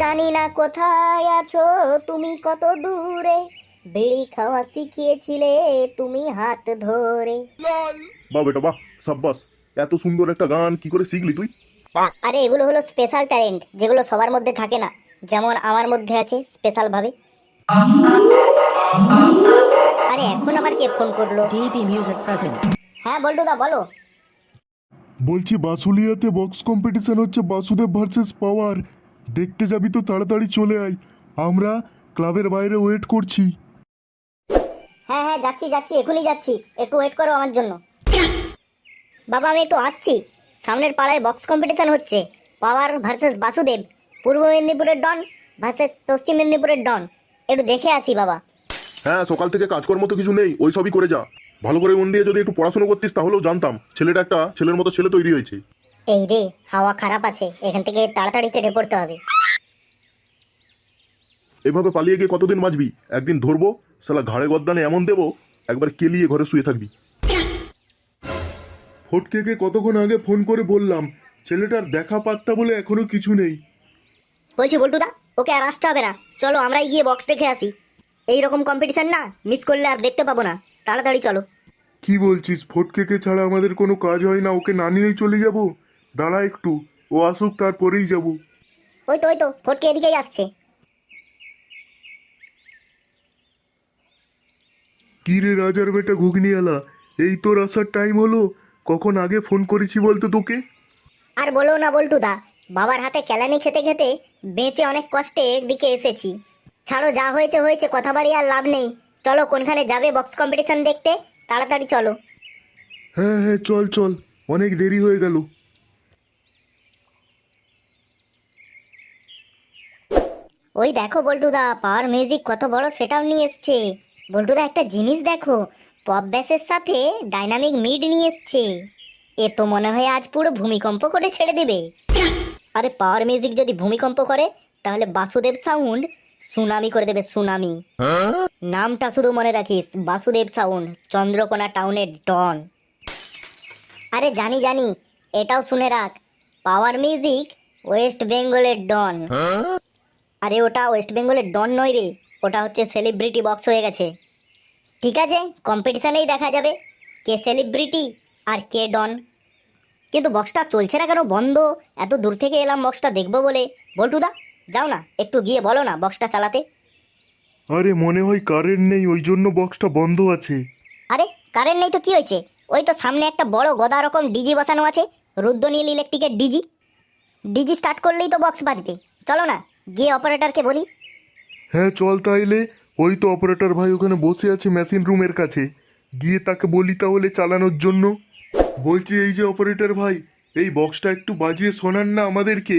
জানি না কোথায় আছো তুমি কত দূরে? বিড়ি খাওয়া শিখিয়েছিলে তুমি হাত ধরে। বাহ বেটা বাহ সাব্বাস। এত সুন্দর একটা গান কি করে শিখলি তুই? আরে এগুলো হলো স্পেশাল ট্যালেন্ট যেগুলো সবার মধ্যে থাকে না। যেমন আমার মধ্যে আছে স্পেশাল ভাবে। আরে এখন আবার কে ফোন করল? DB Music present. হ্যাঁ বল্টুদা বলো। বলছি বাসুলিয়াতে বক্স কম্পিটিশন হচ্ছে বাসুদেব ভার্সেস পাওয়ার দেখতে যাবি তো তাড়াতাড়ি চলে আয়। আমরা ক্লাবের বাইরে ওয়েট করছি। হ্যাঁ হ্যাঁ যাচ্ছি যাচ্ছি এখনই যাচ্ছি। একটু ওয়েট করো আমার জন্য। বাবা আমি একটু আসছি। সামনের পাড়ায় বক্স কম্পিটিশন হচ্ছে। Power versus Basudeb. পূর্ব মেদিনীপুরের ডন ভার্সেস পশ্চিম মেদিনীপুরের ডন। একটু দেখে আসি বাবা। হ্যাঁ সকাল থেকে কাজকর্ম তো কিছু নেই ওই সবই করে যা। ভালো করে মন দিয়ে যদি একটু পড়াশোনা করতিস তাহলেও জানতাম ছেলেটা একটা ছেলের মতো ছেলে তৈরি হয়েছে। এই রে হাওয়া খারাপ আছে এখান থেকে তাড়াতাড়ি কেটে পড়তে হবে। এভাবে পালিয়ে গিয়ে কতদিন বাঁচবি? একদিন ধরবো সালা ঘাড়ে গদ্দানে এমন দেবো একবার কেলিয়ে ঘরে শুয়ে থাকবি। ফটকেকে কতক্ষণ আগে ফোন করে বললাম ছেলেটার দেখা পাত্তা বলে এখনও কিছু নেই। বলছি বল্টুদা ওকে আর আসতে হবে না। চলো আমরাই গিয়ে বক্স দেখে আসি। এই রকম কম্পিটিশন না মিস করলে আর দেখতে পাবো না। তাড়াতাড়ি চলো। কি বলছিস ফটকেকে ছাড়া আমাদের কোনো কাজ হয় না ওকে না নিয়েই চলে যাব? দাঁড়া একটু ও আসুক তারপরেই যাব। ওই তো ওই তো ফটকে এদিকেই আসছে। কি রে রাজার বেটা ঘুগনিওয়ালা এই তোর আসার টাইম হলো? কখন আগে ফোন করেছি বলতো তোকে? আর বলো না বল্টুদা বাবার হাতে কেলানি খেতে খেতে বেঁচে অনেক কষ্টে দিকে এসেছি। ছাড়ো যা হয়েছে হয়েছে কথা বাড়ি আর লাভ নেই। চলো কোনখানে যাবে বক্স কম্পিটিশন দেখতে? তাড়াতাড়ি চলো। হ্যাঁ হ্যাঁ চল চল অনেক দেরি হয়ে গেল। ওই দেখো বল্টুদা পাওয়ার মিউজিক কত বড় সেটাও নিয়ে এসছে। বল্টুদা, একটা জিনিস দেখো পপ ব্যাসের সাথে ডাইনামিক মিড নিয়ে এসছে। এ তো মনে হয় আজ পুরো ভূমিকম্প করে ছেড়ে দেবে। আরে পাওয়ার মিউজিক যদি ভূমিকম্প করে, তাহলে বাসুদেব সাউন্ড সুনামি করে দেবে সুনামি নামটা শুধু মনে রাখিস, বাসুদেব সাউন্ড চন্দ্রকোনা টাউনের ডন আরে জানি জানি, এটাও শুনে রাখ পাওয়ার মিউজিক ওয়েস্ট বেঙ্গলের ডন আরে ওটা ওয়েস্ট বেঙ্গলের ডন নয় রে। ওটা হচ্ছে সেলিব্রিটি বক্স হয়ে গেছে। ঠিক আছে কম্পিটিশানেই দেখা যাবে। কে সেলিব্রিটি আর কে ডন। কিন্তু বক্সটা চলছে না কেন? বন্ধ। এত দূর থেকে এলাম বক্সটা দেখব বলে। বল্টুদা যাও না। একটু গিয়ে বলো না বক্সটা চালাতে। আরে মনে হয় কারেন্ট নেই ওই জন্য বক্সটা বন্ধ আছে। আরে কারেন্ট নেই তো কি হয়েছে? ওই তো সামনে একটা বড় গদা রকম ডিজি বসানো আছে। রুদ্রনীল ইলেকট্রিকের ডিজি ডিজি স্টার্ট করলেই তো বক্স বাজবে। চলো না। গিয়ে অপারেটরকে বলি। হ্যাঁ চল তাইলে। ওই তো অপারেটর ভাই ওখানে বসে আছে মেশিন রুমের কাছে। গিয়ে তাকে বলি তাহলে চালানোর জন্য। বলছি এই যে অপারেটর ভাই এই বক্সটা একটু বাজিয়ে শোনান না আমাদেরকে।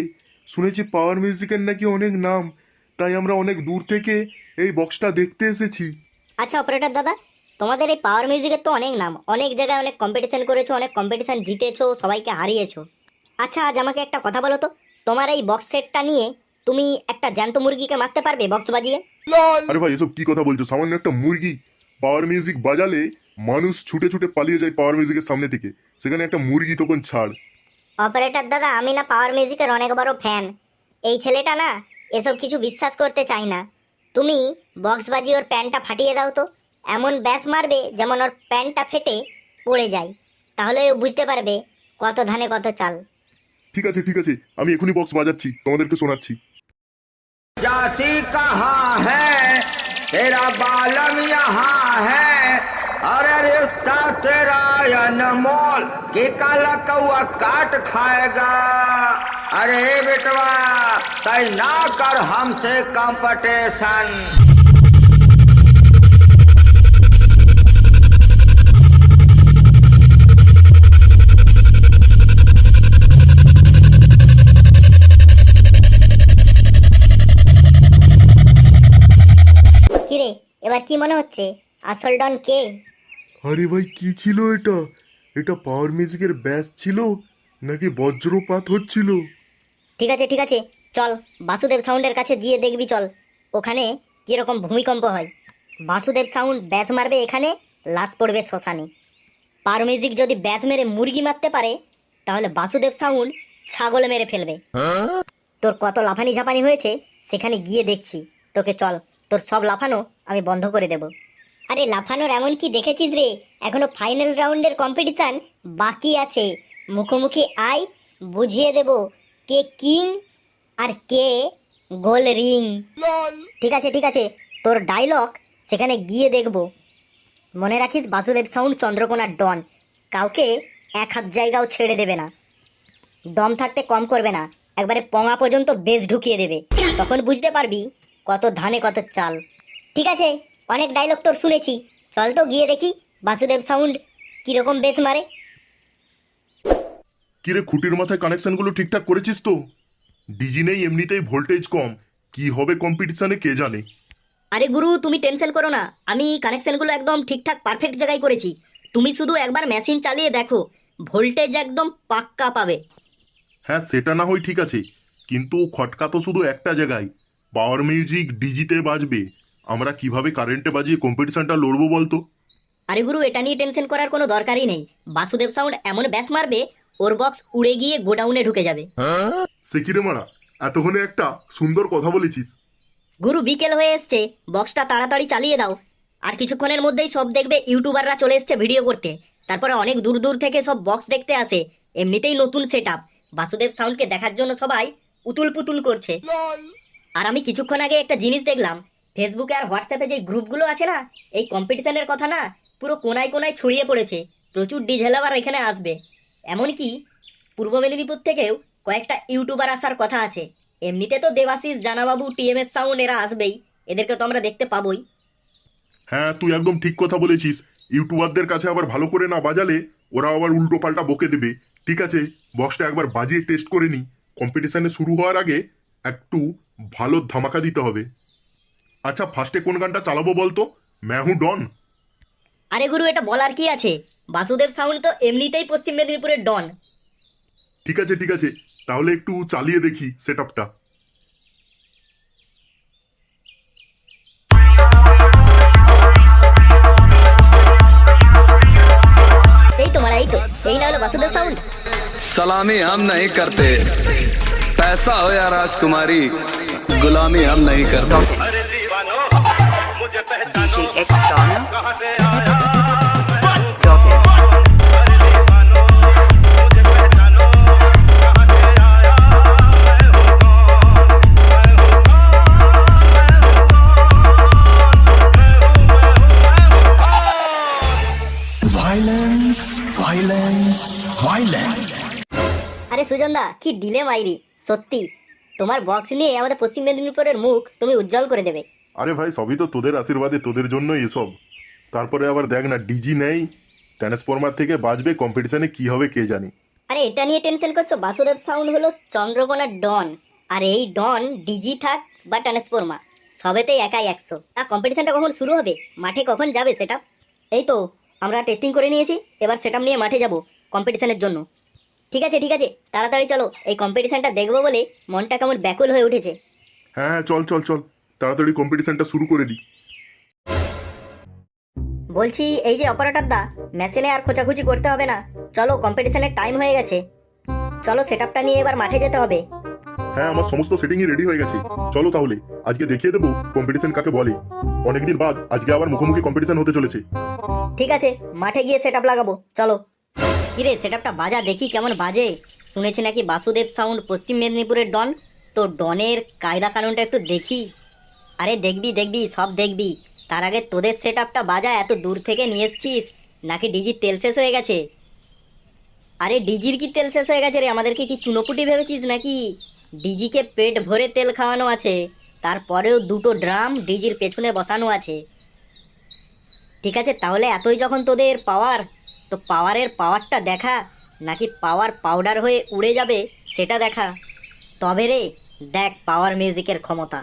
শুনেছি পাওয়ার মিউজিকের নাকি অনেক নাম। তাই আমরা অনেক দূর থেকে এই বক্সটা দেখতে এসেছি। আচ্ছা অপারেটর দাদা তোমাদের এই পাওয়ার মিউজিকের তো অনেক নাম। অনেক জায়গায় অনেক কম্পিটিশন করেছ অনেক কম্পিটিশন জিতেছো সবাইকে হারিয়েছো। আচ্ছা আজ আমাকে একটা কথা বলো তো। তোমার এই বক্স সেটটা নিয়ে তুমি একটা জ্যান্ত মুরগিকে মারতে পারবে বক্স বাজিয়ে আরে ভাই এসব কি কথা বলছো? সামান্য একটা মুরগি পাওয়ার মিউজিক বাজালে মানুষ ছুটে ছুটে পালিয়ে যায় পাওয়ার মিউজিকের সামনে থেকে। সেখানে একটা মুরগি তখন ছাড়। অপারেটর দাদা আমি না পাওয়ার মিউজিকের অনেক বড় ফ্যান এই ছেলেটা না এসব কিছু বিশ্বাস করতে চাই না। তুমি বক্স বাজিয়ে ওর প্যান্টটা ফাটিয়ে দাও তো। এমন ব্যাস মারবে যেমন ওর প্যান্টটা ফেটে পড়ে যায়। তাহলে ও বুঝতে পারবে কত ধানে কত চাল। ঠিক আছে ঠিক আছে আমি এখনই বক্স বাজাচ্ছি তোমাদেরকে শোনাচ্ছি। जाति कहाँ है? तेरा बालम यहाँ है? अरे रिश्ता तेरा अनमोल, की काला कौआ काट खाएगा? अरे बेटवा तय ना कर हमसे कंपटीशन। এবার কি মনে হচ্ছে? আসল ডন কে? আরে ভাই কি ছিল এটা? এটা পাওয়ার মিউজিকের ব্যাস ছিল? নাকি বজ্রপাত হচ্ছিল? ঠিক আছে ঠিক আছে। চল বাসুদেব সাউন্ডের কাছে গিয়ে দেখবি চল। ওখানে কীরকম ভূমিকম্প হয়। বাসুদেব সাউন্ড ব্যাস মারবে এখানে লাশ পড়বে শ্মশানে। পার মিউজিক যদি ব্যাস মেরে মুরগি মারতে পারে তাহলে বাসুদেব সাউন্ড ছাগল মেরে ফেলবে। তোর কত লাফানি ঝাপানি হয়েছে সেখানে গিয়ে দেখছি। তোকে চল। তোর সব লাফানো আমি বন্ধ করে দেব। আরে লাফানোর এমন কি দেখেছিস রে? এখনও ফাইনাল রাউন্ডের কম্পিটিশান বাকি আছে। মুখোমুখি আয় বুঝিয়ে দেব কে কিং আর কে গোল রিং ঠিক আছে ঠিক আছে তোর ডায়লগ সেখানে গিয়ে দেখব। মনে রাখিস বাসুদেব সাউন্ড চন্দ্রকোনার ডন কাউকে এক হাত জায়গাও ছেড়ে দেবে না। দম থাকতে কম করবে না। একবারে পঙা পর্যন্ত বেশ ঢুকিয়ে দেবে। তখন বুঝতে পারবি কত ধানে কত চাল। ঠিক আছে অনেক ডায়লগ তোর শুনেছি। চল তো গিয়ে দেখি বাসুদেব সাউন্ড কীরকম বেশ মারে। কিরে খুঁটির মাথায় কানেকশনগুলো ঠিকঠাক করেছিস তো? ডিজি নেই এমনিতেই ভোল্টেজ কম। কি হবে কম্পিটিশনে কে জানে? আরে গুরু তুমি টেনশন করো না। আমি কানেকশনগুলো একদম ঠিকঠাক পারফেক্ট জায়গায় করেছি। তুমি শুধু একবার মেশিন চালিয়ে দেখো। ভোল্টেজ একদম পাক্কা পাবে। হ্যাঁ সেটা না হয় ঠিক আছে। কিন্তু খটকা তো শুধু একটা জায়গায়। পাওয়ার মিউজিক ডিজিতে বাজবে। আমরা কীভাবে কারেন্টে বাজিয়ে কম্পিটিশনটা লড়বো বলতো? আরে গুরু এটা নিয়ে টেনশন করার কোনো দরকারই নেই। বাসুদেব সাউন্ড এমন ব্যাস মারবে ওর বক্স উড়ে গিয়ে গোডাউনে ঢুকে যাবে। সে কিরে মারা? এতক্ষণে একটা সুন্দর কথা বলেছিস। গুরু বিকেল হয়ে এসছে। বক্সটা তাড়াতাড়ি চালিয়ে দাও। আর কিছুক্ষণের মধ্যেই সব দেখবে ইউটিউবাররা চলে এসছে ভিডিও করতে। তারপরে অনেক দূর দূর থেকে সব বক্স দেখতে আসে। এমনিতেই নতুন সেট বাসুদেব সাউন্ডকে দেখার জন্য সবাই উতুল পুতুল করছে আর আমি কিছুক্ষণ আগে একটা জিনিস দেখলাম। ফেসবুকে আর হোয়াটসঅ্যাপে যে গ্রুপগুলো আছে না, এই কম্পিটিশনের কথা না, পুরো কোনায় কোনায় ছড়িয়ে পড়েছে। প্রচুর ডিজেলাবার এখানে আসবে। এমনকি পূর্ব মেদিনীপুর থেকেও কয়েকটা ইউটিউবার আসার কথা আছে। এমনিতে তো দেবাশিস, জানাবাবু টিএমএস সাউন্ড এরা আসবেই। এদেরকে তো আমরা দেখতে পাবোই। হ্যাঁ তুই একদম ঠিক কথা বলেছিস। ইউটিউবারদের কাছে আবার ভালো করে না বাজালে ওরা আবার উল্টো পাল্টা বকে দেবে। ঠিক আছে বক্সটা একবার বাজিয়ে টেস্ট করে নি। কম্পিটিশনে শুরু হওয়ার আগে একটু ভালো ধামাকা দিতে হবে। আচ্ছা ফার্স্টে কোন গানটা চালাবো বলতো? ম্যাহু ডন। আরে গুরু এটা বলার কি আছে? বাসুদেব সাউন্ড তো এমনিতেই পশ্চিম মেদিনীপুরের ডন। ঠিক আছে ঠিক আছে। তাহলে একটু চালিয়ে দেখি সেট আপটা সেই তো এই তো। এই না হলো বাসুদেব সাউন্ড হাম নাই করতে। पैसा हो या राजकुमारी गुलामी हम नहीं करता। वायलेंस वायलेंस वायलेंस अरे सुजंदा की डिले मायरी সত্যি তোমার বক্স নিয়ে আমাদের পশ্চিম মেদিনীপুরের মুখ তুমি উজ্জ্বল করে দেবে। আরে ভাই সবই তো তোদের আশীর্বাদে তোদের জন্যই এসব। তারপরে আবার দেখ না ডিজি নেই ট্রান্সফরমার থেকে বাজবে কম্পিটিশনে কি হবে কে জানে। আরে এটা নিয়ে টেনশন করছ? বাসুদেব সাউন্ড হলো চন্দ্রকোনার ডন আর এই ডন ডিজি থাক বা ট্রান্সফর্মা সবেতেই একাই একশো। আর কম্পিটিশনটা কখন শুরু হবে? মাঠে কখন যাবে সেটা এই তো আমরা টেস্টিং করে নিয়েছি এবার সেটা নিয়ে মাঠে যাব কম্পিটিশনের জন্য। ঠিক আছে ঠিক আছে তাড়াতাড়ি চলো। এই কম্পিটিশনটা দেখব বলে মনটা কেমন ব্যাকুল হয়ে উঠেছে। হ্যাঁ হ্যাঁ চল চল চল। তাড়াতাড়ি কম্পিটিশনটা শুরু করে দিই বলছি এই যে অপারেটর দা মেশিনে আর খোঁচাখুচি করতে হবে না। চলো কম্পিটিশনের টাইম হয়ে গেছে। চলো সেট নিয়ে এবার মাঠে যেতে হবে। হ্যাঁ আমার সমস্ত সেটিংই রেডি হয়ে গেছে। চলো তাহলে আজকে দেখিয়ে দেবো কম্পিটিশন কাকে বলে। অনেকদিন বাদ আজকে আবার মুখোমুখি কম্পিটিশন হতে চলেছে। ঠিক আছে মাঠে গিয়ে সেট লাগাবো। চলো। কিরে সেট বাজা? দেখি কেমন বাজে। শুনেছি নাকি বাসুদেব সাউন্ড পশ্চিম মেদিনীপুরের ডন? তো ডনের কায়দা কানুনটা একটু দেখি। আরে দেখবি দেখবি, সব দেখবি। তার আগে তোদের সেট আপটা বাজা, এত দূর থেকে নিয়ে এসছিস? নাকি ডিজির তেল শেষ হয়ে গেছে? আরে ডিজির কি তেল শেষ হয়ে গেছে রে? আমাদেরকে কি চুনোপুটি ভেবেছিস নাকি? ডিজিকে পেট ভরে তেল খাওয়ানো আছে। তারপরেও দুটো ড্রাম ডিজির পেছনে বসানো আছে। ঠিক আছে, তাহলে এতই যখন তোদের পাওয়ার তো পাওয়ারের পাওয়ারটা দেখা নাকি পাওয়ার পাউডার হয়ে উড়ে যাবে সেটা দেখা তবে রে দেখ পাওয়ার মিউজিকের ক্ষমতা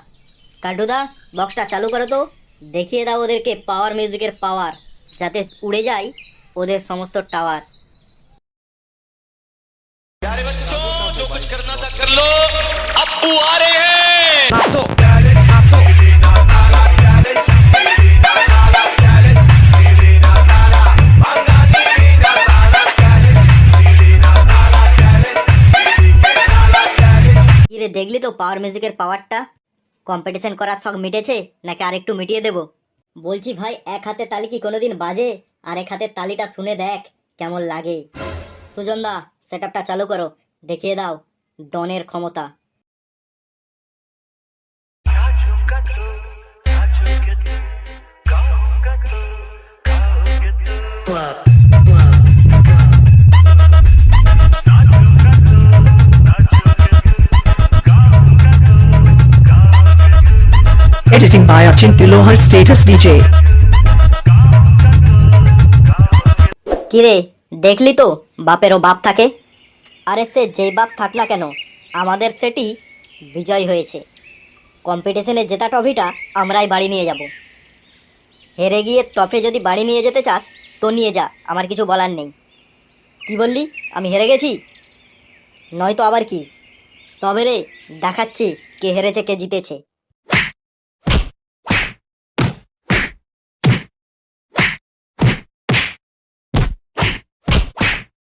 কাল্টুদা বক্সটা চালু করো তো দেখিয়ে দাও ওদেরকে পাওয়ার মিউজিকের পাওয়ার যাতে উড়ে যায় ওদের সমস্ত টাওয়ার प्यारे बच्चों जो कुछ करना था कर लो अप्पू आ रहे তো পাওয়ার মিউজিকের পাওয়ারটা কম্পিটিশন করার শখ মিটেছে, নাকি আরেকটু মিটিয়ে দেব? বলছি ভাই, এক হাতে তালি কি কোনোদিন বাজে? আর এক হাতের তালিটা শুনে দেখ, কেমন লাগে। সুজন দা সেট চালু করো, দেখিয়ে দাও, ডনের ক্ষমতা। Editing by Achinti Lohar Status DJ. কিরে, দেখলি তো বাপেরও বাপ থাকে? আরে সে যেই বাপ থাক না কেন, আমাদের সেটি বিজয় হয়েছে। কম্পিটিশনে জেতা ট্রফিটা আমরাই বাড়ি নিয়ে যাব। হেরে গিয়ে ট্রফি যদি বাড়ি নিয়ে যেতে চাস, তো নিয়ে যা, আমার কিছু বলার নেই। কি বললি? আমি হেরে গেছি? নয়তো আবার কি? তবে রে, দেখাচ্ছি কে হেরেছে, কে জিতেছে।